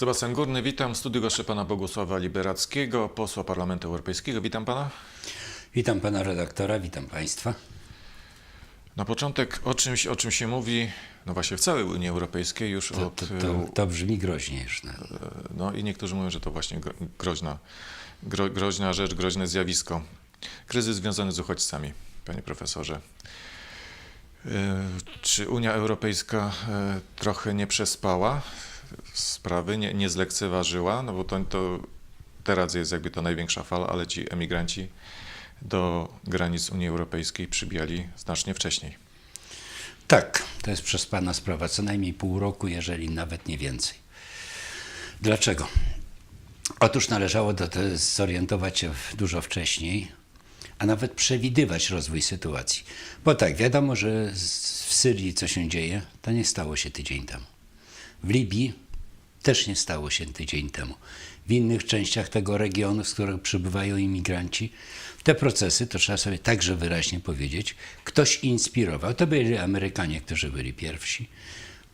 Sebastian Górny, witam. W studiu goszczę pana Bogusława Liberackiego, posła Parlamentu Europejskiego. Witam pana. Witam pana redaktora, witam państwa. Na początek o czymś, o czym się mówi, no właśnie w całej Unii Europejskiej już To, od... to, to, to brzmi groźnie już. No. No i niektórzy mówią, że to właśnie gro- groźna, gro, groźna rzecz, groźne zjawisko. Kryzys związany z uchodźcami, panie profesorze. E, Czy Unia Europejska e, trochę nie przespała sprawy, nie, nie zlekceważyła? No bo to, to teraz jest jakby to największa fala, ale ci emigranci do granic Unii Europejskiej przybijali znacznie wcześniej. Tak, to jest przespana sprawa, co najmniej pół roku, jeżeli nawet nie więcej. Dlaczego? Otóż należało do te zorientować się dużo wcześniej, a nawet przewidywać rozwój sytuacji. Bo tak, wiadomo, że w Syrii co się dzieje, to nie stało się tydzień temu. W Libii też nie stało się tydzień temu. W innych częściach tego regionu, z których przybywają imigranci, te procesy, to trzeba sobie także wyraźnie powiedzieć, ktoś inspirował. To byli Amerykanie, którzy byli pierwsi.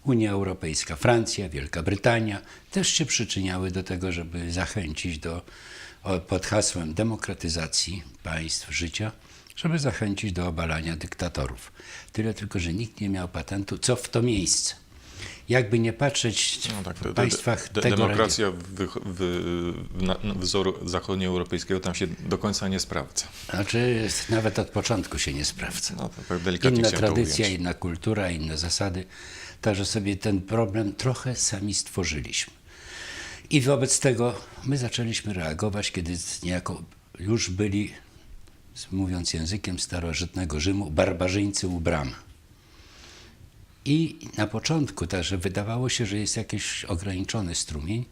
Unia Europejska, Francja, Wielka Brytania też się przyczyniały do tego, żeby zachęcić do, pod hasłem demokratyzacji państw życia, żeby zachęcić do obalania dyktatorów. Tyle tylko, że nikt nie miał patentu, co w to miejsce. Jakby nie patrzeć No tak, w de- de- państwach de- tego demokracja wy, wy, na, na wzoru zachodnioeuropejskiego tam się do końca nie sprawdza. Znaczy, nawet od początku się nie sprawdza. No tak Inna tradycja, inna kultura, inne zasady. Także sobie ten problem trochę sami stworzyliśmy. I wobec tego my zaczęliśmy reagować, kiedy niejako już byli, mówiąc językiem starożytnego Rzymu, barbarzyńcy u bram. I na początku także wydawało się, że jest jakiś ograniczony strumień,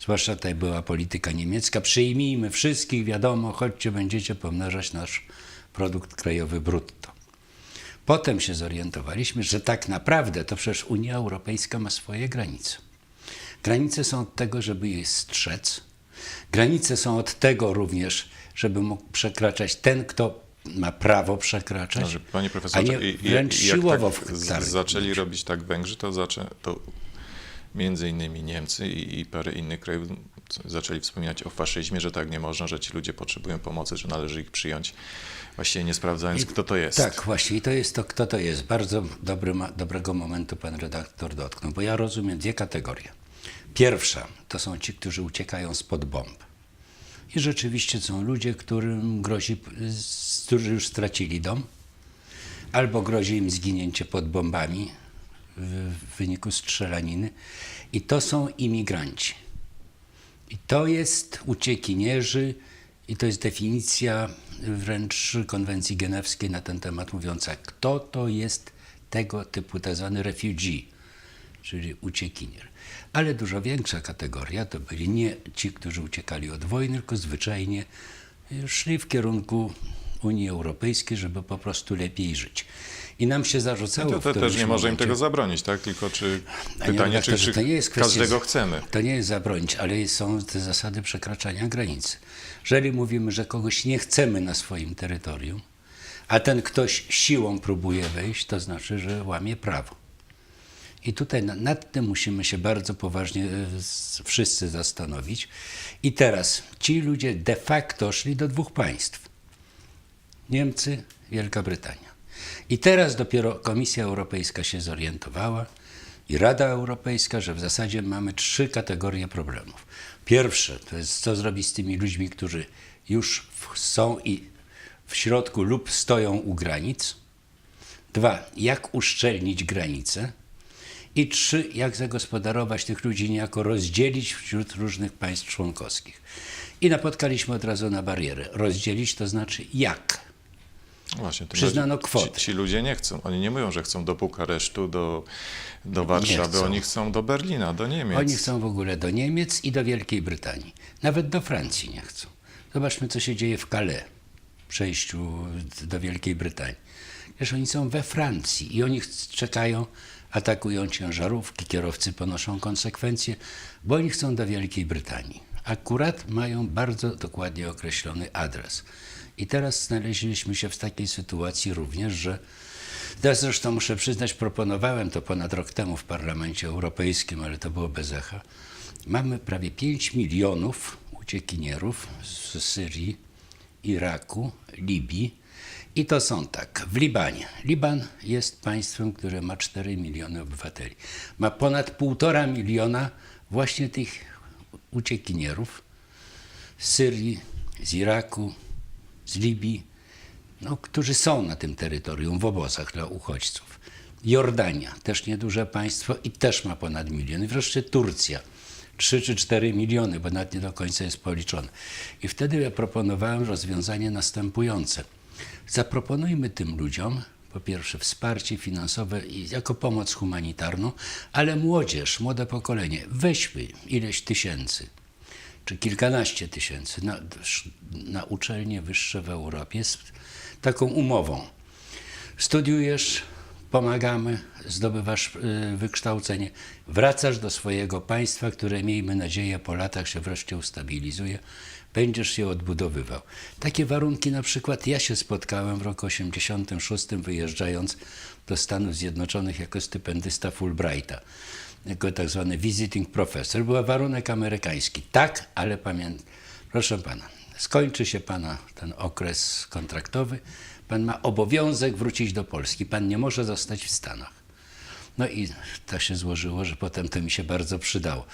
zwłaszcza tutaj była polityka niemiecka, przyjmijmy wszystkich, wiadomo, chodźcie, będziecie pomnażać nasz produkt krajowy brutto. Potem się zorientowaliśmy, że tak naprawdę to przecież Unia Europejska ma swoje granice. Granice są od tego, żeby je strzec. Granice są od tego również, żeby mógł przekraczać ten, kto ma prawo przekraczać, Dobrze, panie a profesorze, nie i- i- wręcz jak siłowo tak wtargnąć. zaczęli robić tak Węgrzy, to, zaczę, to między innymi Niemcy i, i parę innych krajów zaczęli wspominać o faszyzmie, że tak nie można, że ci ludzie potrzebują pomocy, że należy ich przyjąć, właściwie nie sprawdzając, kto to jest. Tak, właśnie i to jest to, kto to jest. Bardzo dobry, dobrego momentu pan redaktor dotknął, bo ja rozumiem dwie kategorie. Pierwsza to są ci, którzy uciekają spod bomb. I rzeczywiście są ludzie, którym grozi, którzy już stracili dom, albo grozi im zginięcie pod bombami w, wyniku strzelaniny. I to są imigranci. I to jest uciekinierzy, i to jest definicja wręcz konwencji genewskiej na ten temat mówiąca, kto to jest tego typu tak zwany refugee, czyli uciekinier. Ale dużo większa kategoria to byli nie ci, którzy uciekali od wojny, tylko zwyczajnie szli w kierunku Unii Europejskiej, żeby po prostu lepiej żyć. I nam się zarzucało To, w to też nie może im tego zabronić, tak? Tylko czy pytanie, czy, redaktorze, czy to nie jest kwestia każdego chcemy? To nie jest zabronić, ale są te zasady przekraczania granicy. Jeżeli mówimy, że kogoś nie chcemy na swoim terytorium, a ten ktoś siłą próbuje wejść, to znaczy, że łamie prawo. I tutaj na- nad tym musimy się bardzo poważnie e, wszyscy zastanowić. I teraz ci ludzie de facto szli do dwóch państw. Niemcy, Wielka Brytania. I teraz dopiero Komisja Europejska się zorientowała i Rada Europejska, że w zasadzie mamy trzy kategorie problemów. Pierwsze to jest co zrobić z tymi ludźmi, którzy już są i w środku lub stoją u granic. Dwa, jak uszczelnić granice. I trzy, jak zagospodarować tych ludzi, niejako rozdzielić wśród różnych państw członkowskich. I napotkaliśmy od razu na barierę. Rozdzielić to znaczy jak? Właśnie, tym Przyznano kwotę. Ci, ci ludzie nie chcą. Oni nie mówią, że chcą do Bukaresztu, do, do Warszawy. chcą. Oni chcą do Berlina, do Niemiec. Oni chcą w ogóle do Niemiec i do Wielkiej Brytanii. Nawet do Francji nie chcą. Zobaczmy, co się dzieje w Calais, przejściu do Wielkiej Brytanii. Wiesz, oni są we Francji i oni czekają, atakują ciężarówki, kierowcy ponoszą konsekwencje, bo oni chcą do Wielkiej Brytanii. Akurat mają bardzo dokładnie określony adres. I teraz znaleźliśmy się w takiej sytuacji również, że Teraz zresztą muszę przyznać, proponowałem to ponad rok temu w Parlamencie Europejskim, ale to było bez echa, Mamy prawie 5 milionów uciekinierów z Syrii, Iraku, Libii. I to są tak, w Libanie. Liban jest państwem, które ma 4 miliony obywateli. Ma ponad 1,5 miliona właśnie tych uciekinierów z Syrii, z Iraku, z Libii, no, którzy są na tym terytorium w obozach dla uchodźców. Jordania, też nieduże państwo i też ma ponad milion. Wreszcie Turcja, 3 czy 4 miliony, bo nawet nie do końca jest policzone. I wtedy ja proponowałem rozwiązanie następujące. Zaproponujmy tym ludziom, po pierwsze, wsparcie finansowe i jako pomoc humanitarną, ale młodzież, młode pokolenie, weźmy ileś tysięcy czy kilkanaście tysięcy na, na uczelnie wyższe w Europie z taką umową. Studiujesz, pomagamy, zdobywasz y, wykształcenie, wracasz do swojego państwa, które miejmy nadzieję po latach się wreszcie ustabilizuje, będziesz się odbudowywał. Takie warunki na przykład ja się spotkałem w roku 86 wyjeżdżając do Stanów Zjednoczonych jako stypendysta Fulbrighta jako tak zwany visiting professor. Był warunek amerykański. Tak, ale pamiętam, proszę pana, skończy się pana ten okres kontraktowy, pan ma obowiązek wrócić do Polski. Pan nie może zostać w Stanach. No i tak się złożyło, że potem to mi się bardzo przydało.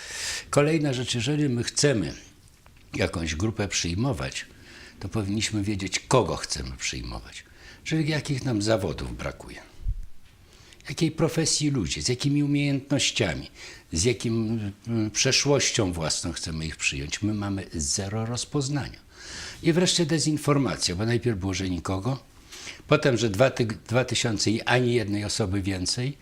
Kolejna rzecz, jeżeli my chcemy jakąś grupę przyjmować, to powinniśmy wiedzieć, kogo chcemy przyjmować. Czyli jakich nam zawodów brakuje jakiej profesji ludzie, z jakimi umiejętnościami, z jakim mm, przeszłością własną chcemy ich przyjąć. My mamy zero rozpoznania. I wreszcie dezinformacja, bo najpierw było, że nikogo, potem, że dwa, tyg- dwa tysiące i ani jednej osoby więcej.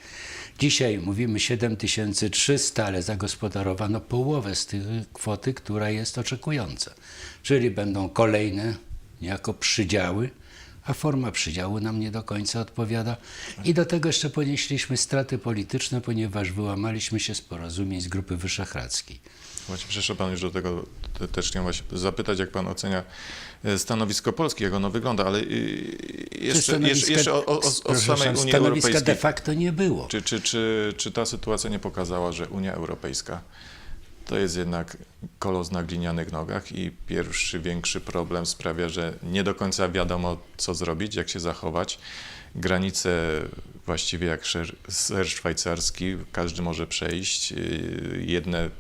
Dzisiaj mówimy 7300, ale zagospodarowano połowę z tej kwoty, która jest oczekująca. Czyli będą kolejne niejako przydziały, a forma przydziału nam nie do końca odpowiada. I do tego jeszcze ponieśliśmy straty polityczne, ponieważ wyłamaliśmy się z porozumień z Grupy Wyszehradzkiej. Właśnie przyszedł Pan już do tego, te- też chciałem właśnie zapytać, jak Pan ocenia e, stanowisko Polski, jak ono wygląda, ale y, jeszcze, jeszcze, o, o, o samej Unii Europejskiej. de facto nie było. Czy, czy, czy, czy ta sytuacja nie pokazała, że Unia Europejska to jest jednak kolos na glinianych nogach i pierwszy większy problem sprawia, że nie do końca wiadomo, co zrobić, jak się zachować. Granice właściwie jak ser szwajcarski, każdy może przejść. Yy, Jedne,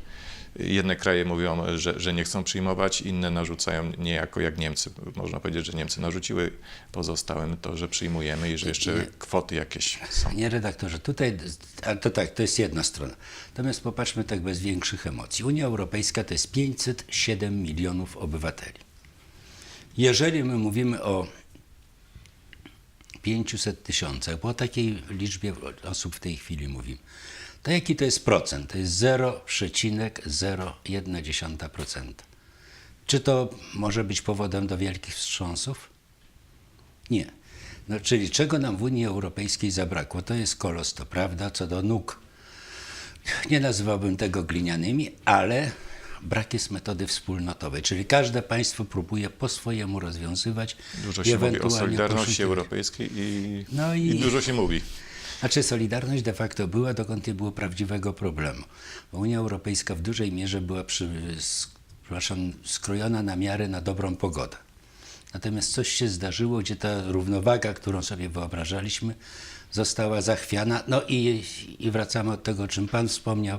jedne kraje mówią, że, że nie chcą przyjmować, inne narzucają niejako jak Niemcy. Można powiedzieć, że Niemcy narzuciły pozostałym to, że przyjmujemy i że jeszcze Nie. kwoty jakieś są. Panie redaktorze, tutaj, a to tak, to jest jedna strona. Natomiast popatrzmy tak bez większych emocji. Unia Europejska to jest 507 milionów obywateli. Jeżeli my mówimy o 500 tysiącach, bo o takiej liczbie osób w tej chwili mówimy, to jaki to jest procent? To jest 0,01%. Czy to może być powodem do wielkich wstrząsów? Nie. No, czyli czego nam w Unii Europejskiej zabrakło? To jest kolos, to prawda, co do nóg. Nie nazywałbym tego glinianymi, ale brak jest metody wspólnotowej, czyli każde państwo próbuje po swojemu rozwiązywać. Dużo się mówi o Solidarności poszukiwać. Europejskiej i, No i... i- dużo się mówi. Znaczy Solidarność de facto była, dokąd nie było prawdziwego problemu. Bo Unia Europejska w dużej mierze była przy, przepraszam, skrojona na miarę na dobrą pogodę. Natomiast coś się zdarzyło, gdzie ta równowaga, którą sobie wyobrażaliśmy, została zachwiana. No i, i wracamy od tego, o czym Pan wspomniał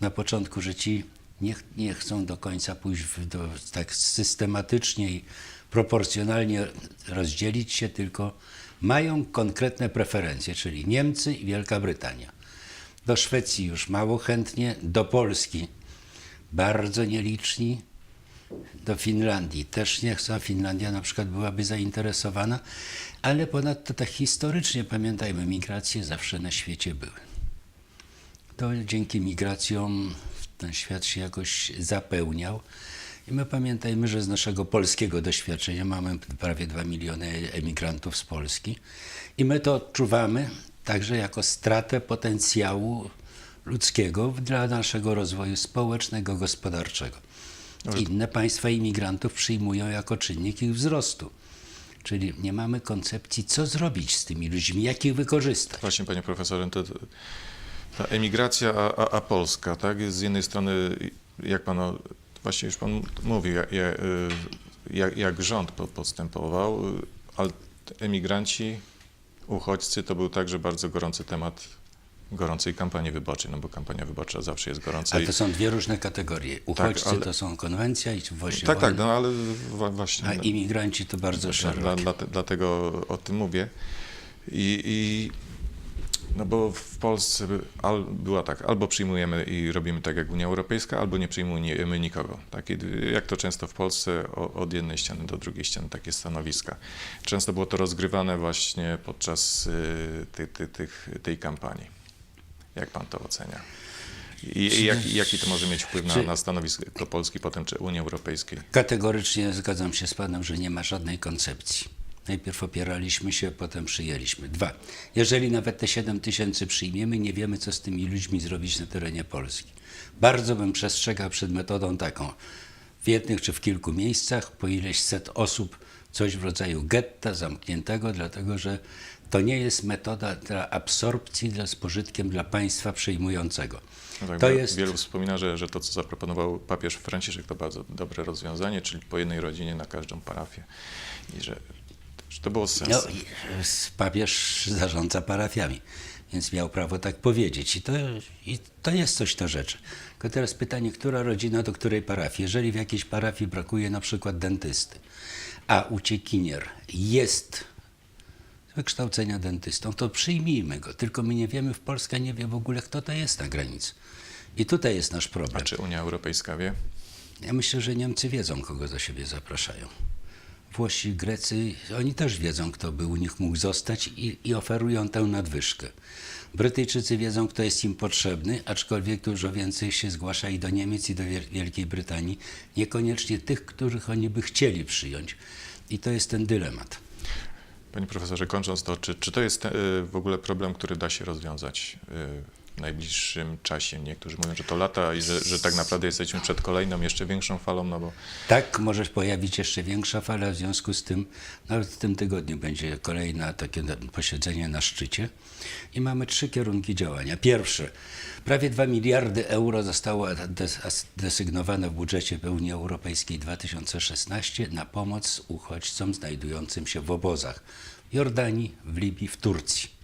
na początku, że ci nie, nie chcą do końca pójść w, do, tak systematycznie i proporcjonalnie rozdzielić się, tylko mają konkretne preferencje, czyli Niemcy i Wielka Brytania. Do Szwecji już mało chętnie, do Polski bardzo nieliczni, do Finlandii też nie chcą. Finlandia na przykład byłaby zainteresowana, ale ponadto tak historycznie pamiętajmy, migracje zawsze na świecie były. To dzięki migracjom ten świat się jakoś zapełniał. I my pamiętajmy, że z naszego polskiego doświadczenia mamy prawie 2 miliony emigrantów z Polski i my to odczuwamy także jako stratę potencjału ludzkiego dla naszego rozwoju społecznego, gospodarczego. Inne państwa imigrantów przyjmują jako czynnik ich wzrostu. Czyli nie mamy koncepcji, co zrobić z tymi ludźmi, jak ich wykorzystać. Właśnie, panie profesorze, to, ta emigracja, a, a, a Polska, tak? Jest z jednej strony jak pan, właśnie już pan mówił, jak, jak, jak rząd po- postępował, y, ale emigranci, uchodźcy to był także bardzo gorący temat gorącej kampanii wyborczej, no bo kampania wyborcza zawsze jest gorąca. Ale to są dwie różne kategorie. Uchodźcy ale- to są konwencja i właśnie tak, tak, no ale właśnie. a imigranci to bardzo szerokie. dla, dla, dlatego o tym mówię. I, i no bo w Polsce al, była tak, albo przyjmujemy i robimy tak jak Unia Europejska, albo nie przyjmujemy nikogo. Takie, jak to często w Polsce, o, od jednej ściany do drugiej ściany, takie stanowiska. Często było to rozgrywane właśnie podczas y, ty, ty, tych, tej kampanii. Jak pan to ocenia? I, i jaki, to może mieć wpływ na, na stanowisko Polski potem, czy Unii Europejskiej? Kategorycznie zgadzam się z panem, że nie ma żadnej koncepcji. Najpierw opieraliśmy się, potem przyjęliśmy. Dwa. Jeżeli nawet te 7 tysięcy przyjmiemy, nie wiemy, co z tymi ludźmi zrobić na terenie Polski. Bardzo bym przestrzegał przed metodą taką. W jednych czy w kilku miejscach po ileś set osób, coś w rodzaju getta zamkniętego, dlatego że to nie jest metoda dla absorpcji, dla z pożytkiem dla państwa przyjmującego. No tak, to wielu, jest wielu wspomina, że, że to, co zaproponował papież Franciszek, to bardzo dobre rozwiązanie, czyli po jednej rodzinie na każdą parafię. I że, że to było sens. No, papież zarządza parafiami, więc miał prawo tak powiedzieć. I to, I to jest coś na rzeczy. Tylko teraz pytanie, która rodzina do której parafii? Jeżeli w jakiejś parafii brakuje na przykład dentysty, a uciekinier jest z wykształcenia dentystą, to przyjmijmy go. Tylko my nie wiemy, w Polska nie wie w ogóle, kto to jest na granicy. I tutaj jest nasz A problem. czy Unia Europejska wie? Ja myślę, że Niemcy wiedzą, kogo do siebie zapraszają. Włosi, Grecy, oni też wiedzą, kto by u nich mógł zostać i, i oferują tę nadwyżkę. Brytyjczycy wiedzą, kto jest im potrzebny, aczkolwiek dużo więcej się zgłasza i do Niemiec, i do Wiel- Wielkiej Brytanii, niekoniecznie tych, których oni by chcieli przyjąć. I to jest ten dylemat. Panie profesorze, kończąc to, czy, czy to jest e, w ogóle problem, który da się rozwiązać e, najbliższym czasie? Niektórzy mówią, że to lata i że, że tak naprawdę jesteśmy przed kolejną, jeszcze większą falą, no bo Tak, może pojawić jeszcze większa fala, w związku z tym nawet w tym tygodniu będzie kolejne takie posiedzenie na szczycie i mamy trzy kierunki działania. Pierwsze, prawie 2 miliardy euro zostało desygnowane w budżecie Unii Europejskiej 2016 na pomoc uchodźcom znajdującym się w obozach w Jordanii, w Libii, w Turcji.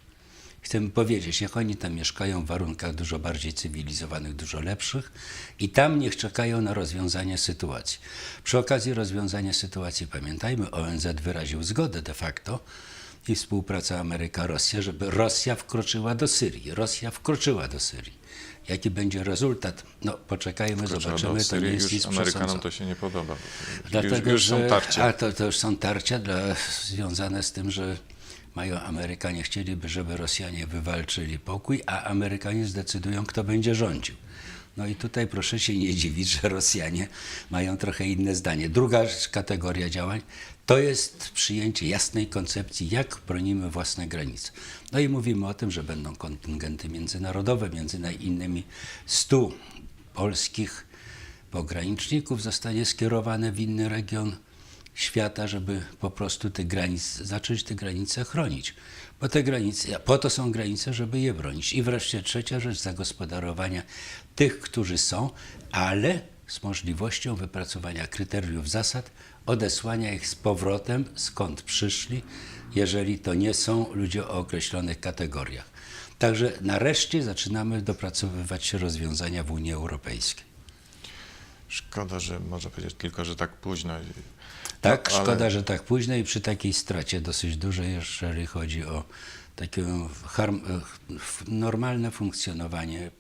Chcemy powiedzieć, jak oni tam mieszkają w warunkach dużo bardziej cywilizowanych, dużo lepszych i tam niech czekają na rozwiązanie sytuacji. Przy okazji rozwiązania sytuacji pamiętajmy, ONZ wyraził zgodę de facto i współpraca Ameryka-Rosja, żeby Rosja wkroczyła do Syrii. Rosja wkroczyła do Syrii. Jaki będzie rezultat? No poczekajmy, Wkroczyła zobaczymy, to nie jest nic Amerykanom to się nie podoba. Dlatego, już, już że, są tarcia. A to, to już są tarcia dla, związane z tym, że mają Amerykanie chcieliby, żeby Rosjanie wywalczyli pokój, a Amerykanie zdecydują, kto będzie rządził. No i tutaj proszę się nie dziwić, że Rosjanie mają trochę inne zdanie. Druga kategoria działań to jest przyjęcie jasnej koncepcji, jak bronimy własne granice. No i mówimy o tym, że będą kontyngenty międzynarodowe, między innymi 100 polskich pograniczników zostanie skierowane w inny region świata, żeby po prostu te granice, zacząć te granice chronić. Bo te granice, po to są granice, żeby je bronić. I wreszcie trzecia rzecz, zagospodarowania tych, którzy są, ale z możliwością wypracowania kryteriów zasad, odesłania ich z powrotem, skąd przyszli, jeżeli to nie są ludzie o określonych kategoriach. Także nareszcie zaczynamy dopracowywać się rozwiązania w Unii Europejskiej. Szkoda, że można powiedzieć tylko, że tak późno. Tak, No, ale- szkoda, że tak późno i przy takiej stracie dosyć dużej, jeżeli chodzi o takie harm, f- normalne funkcjonowanie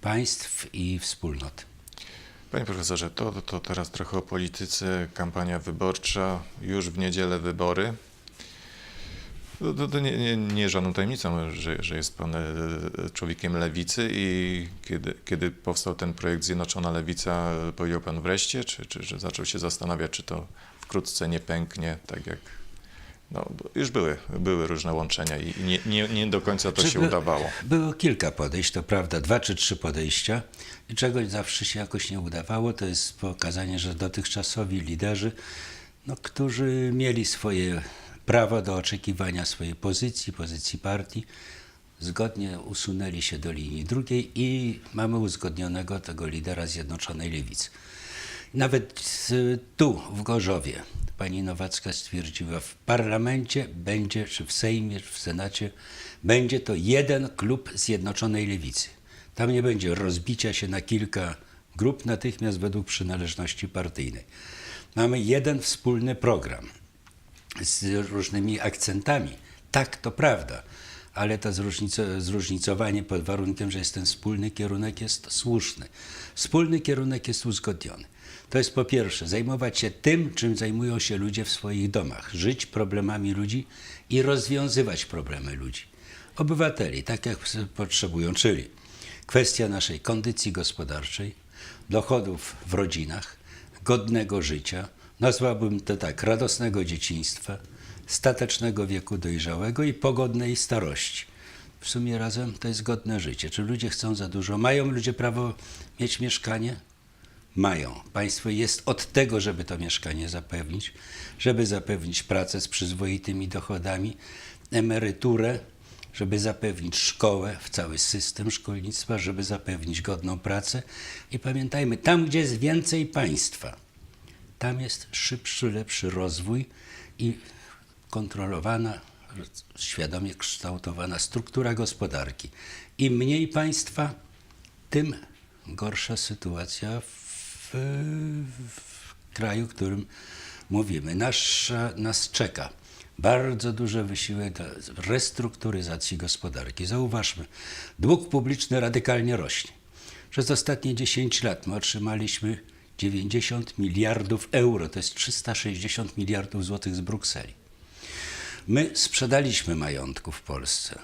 państw i wspólnot. Panie profesorze, to, to teraz trochę o polityce, kampania wyborcza, już w niedzielę wybory. To, to, to nie, nie, nie żadną tajemnicą, że, że jest pan e, człowiekiem lewicy i kiedy, kiedy powstał ten projekt Zjednoczona Lewica, e, powiedział pan wreszcie, czy, czy że zaczął się zastanawiać, czy to wkrótce nie pęknie, tak jak no, już były, były różne łączenia i nie, nie, nie do końca to Czy się by- udawało. Było kilka podejść, to prawda, dwa czy trzy podejścia i czegoś zawsze się jakoś nie udawało, to jest pokazanie, że dotychczasowi liderzy, no, którzy mieli swoje prawo do oczekiwania swojej pozycji, pozycji partii, zgodnie usunęli się do linii drugiej i mamy uzgodnionego tego lidera Zjednoczonej Lewicy. Nawet tu, w Gorzowie, pani Nowacka stwierdziła, w parlamencie będzie, czy w Sejmie, czy w Senacie, będzie to jeden klub Zjednoczonej Lewicy. Tam nie będzie rozbicia się na kilka grup natychmiast według przynależności partyjnej. Mamy jeden wspólny program z różnymi akcentami. Tak, to prawda, ale to zróżnico, zróżnicowanie pod warunkiem, że jest ten wspólny kierunek jest słuszny. Wspólny kierunek jest uzgodniony. To jest po pierwsze zajmować się tym, czym zajmują się ludzie w swoich domach, żyć problemami ludzi i rozwiązywać problemy ludzi. Obywateli, tak jak potrzebują, czyli kwestia naszej kondycji gospodarczej, dochodów w rodzinach, godnego życia, nazwałbym to tak, radosnego dzieciństwa, statecznego wieku dojrzałego i pogodnej starości. W sumie razem to jest godne życie. Czy ludzie chcą za dużo? Mają ludzie prawo mieć mieszkanie? Mają. Państwo jest od tego, żeby to mieszkanie zapewnić, żeby zapewnić pracę z przyzwoitymi dochodami, emeryturę, żeby zapewnić szkołę, w cały system szkolnictwa, żeby zapewnić godną pracę. I pamiętajmy, tam, gdzie jest więcej państwa, tam jest szybszy, lepszy rozwój i kontrolowana, świadomie kształtowana struktura gospodarki. Im mniej państwa, tym gorsza sytuacja w, w kraju, w którym mówimy. Nasza, nas czeka bardzo duży wysiłek restrukturyzacji gospodarki. Zauważmy, dług publiczny radykalnie rośnie. Przez ostatnie 10 lat my otrzymaliśmy 90 miliardów euro, to jest 360 miliardów złotych z Brukseli. My sprzedaliśmy majątku w Polsce.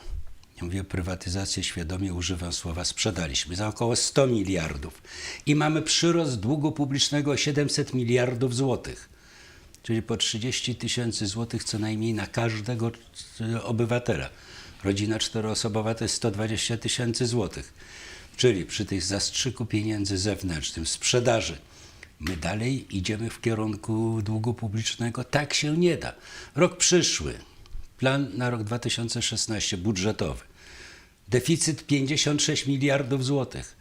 Ja mówię prywatyzację, świadomie używam słowa sprzedaliśmy za około 100 miliardów i mamy przyrost długu publicznego o 700 miliardów złotych, czyli po 30 tysięcy złotych co najmniej na każdego e, obywatela. Rodzina czteroosobowa to jest 120 tysięcy złotych, czyli przy tych zastrzyku pieniędzy zewnętrznym, sprzedaży, My dalej idziemy w kierunku długu publicznego. Tak się nie da. Rok przyszły, plan na rok 2016 budżetowy. Deficyt 56 miliardów złotych.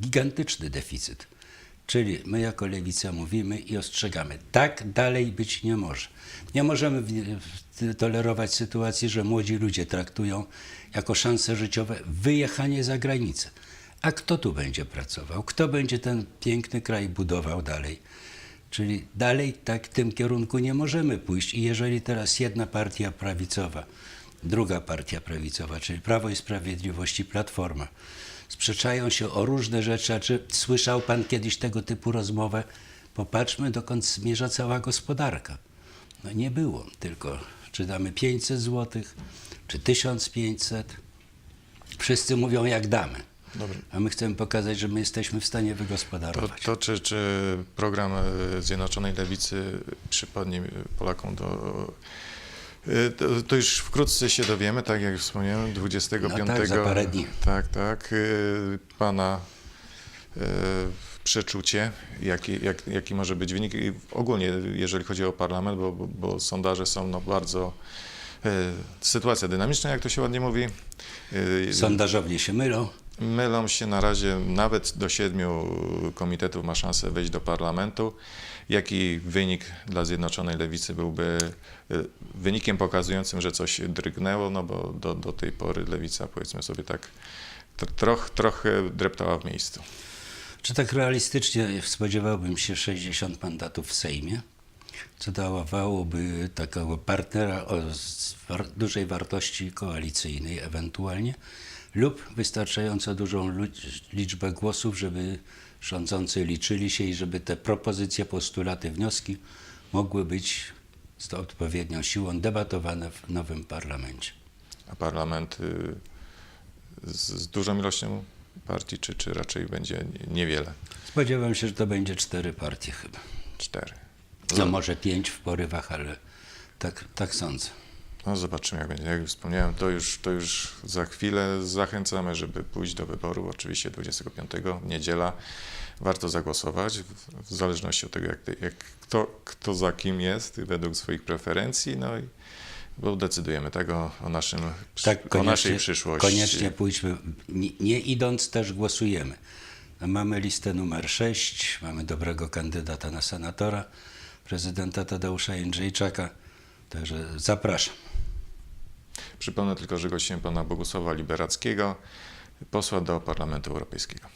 Gigantyczny deficyt. Czyli my jako lewica mówimy i ostrzegamy, tak dalej być nie może. Nie możemy tolerować sytuacji, że młodzi ludzie traktują jako szanse życiowe wyjechanie za granicę. A kto tu będzie pracował? Kto będzie ten piękny kraj budował dalej? Czyli dalej tak w tym kierunku nie możemy pójść. I jeżeli teraz jedna partia prawicowa, druga partia prawicowa, czyli Prawo i Sprawiedliwość i Platforma, sprzeczają się o różne rzeczy, a czy słyszał pan kiedyś tego typu rozmowę? Popatrzmy, dokąd zmierza cała gospodarka. No nie było, tylko czy damy 500 zł, czy 1500. Wszyscy mówią, jak damy. Dobrze. A my chcemy pokazać, że my jesteśmy w stanie To, wygospodarować. to czy, czy program e, Zjednoczonej Lewicy przypadnie Polakom do. e, To, to już wkrótce się dowiemy, tak jak wspomniałem, 25. No tak, za parę dni. Tak, tak. e, Pana przeczucie, jaki, jak, jaki może być wynik. I ogólnie, jeżeli chodzi o parlament, bo, bo, bo sondaże są no bardzo. Sytuacja dynamiczna, jak to się ładnie mówi. Sondażownie się mylą. Mylą się na razie, nawet do siedmiu komitetów ma szansę wejść do parlamentu. Jaki wynik dla Zjednoczonej Lewicy byłby y, wynikiem pokazującym, że coś drgnęło, no bo do, do tej pory Lewica, powiedzmy sobie tak, tr- troch, trochę dreptała w miejscu. Czy tak realistycznie spodziewałbym się 60 mandatów w Sejmie, co dawałoby takiego partnera o dużej wartości koalicyjnej ewentualnie, lub wystarczająco dużą liczbę głosów, żeby rządzący liczyli się i żeby te propozycje, postulaty, wnioski mogły być z odpowiednią siłą debatowane w nowym parlamencie. A parlament y, z, z dużą ilością partii, czy, czy raczej będzie niewiele? Spodziewam się, że to będzie cztery partie chyba. Cztery. No może pięć w porywach, ale tak, tak sądzę. No zobaczymy jak będzie. Jak wspomniałem, to już, to już za chwilę zachęcamy, żeby pójść do wyboru. Oczywiście 25 niedziela. Warto zagłosować w, w zależności od tego, jak, jak kto, kto za kim jest według swoich preferencji. No i bo decydujemy tego o, naszym, Tak, o naszej przyszłości. Koniecznie pójdźmy, nie, nie idąc też głosujemy. Mamy listę numer 6, mamy dobrego kandydata na senatora, prezydenta Tadeusza Jędrzejczaka, także zapraszam. Przypomnę tylko, że gościem pana Bogusława Liberackiego, posła do Parlamentu Europejskiego.